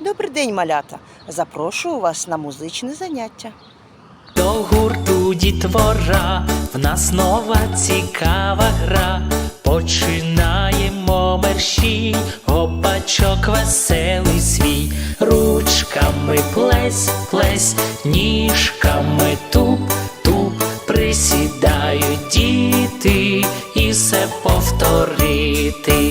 Добрий день, малята. Запрошую вас на музичне заняття. До гурту дітвора в нас нова цікава гра. Починаємо мерщій, гопачок веселий свій, ручками плесь, плесь, ніжками туп, туп, присідають діти і все повторити.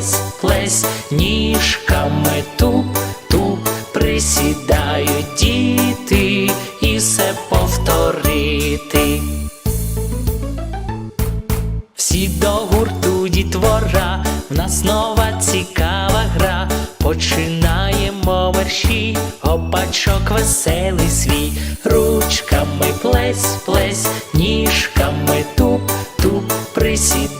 Плесь, плесь, ніжками туп, туп, присідають діти і все повторити. Всі до гурту дітвора, в нас нова цікава гра. Починаємо мерщі, гопачок веселий свій, ручками плесь, плесь, ніжками туп, туп, діти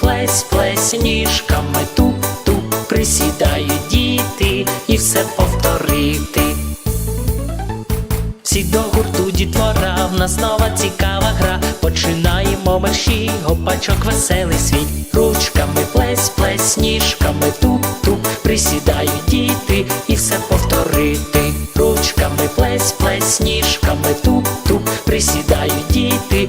Плесь, плесь, ніжками туп, присідають діти і все повторити. Всі до гурту дітвора, в нас нова цікава гра. Починаємо мерщі, гопачок веселий свій. Ручками плесь, ніжками туп, туп, присідають діти і все повторити. Ручками плесь, ніжками туп, туп, присідають діти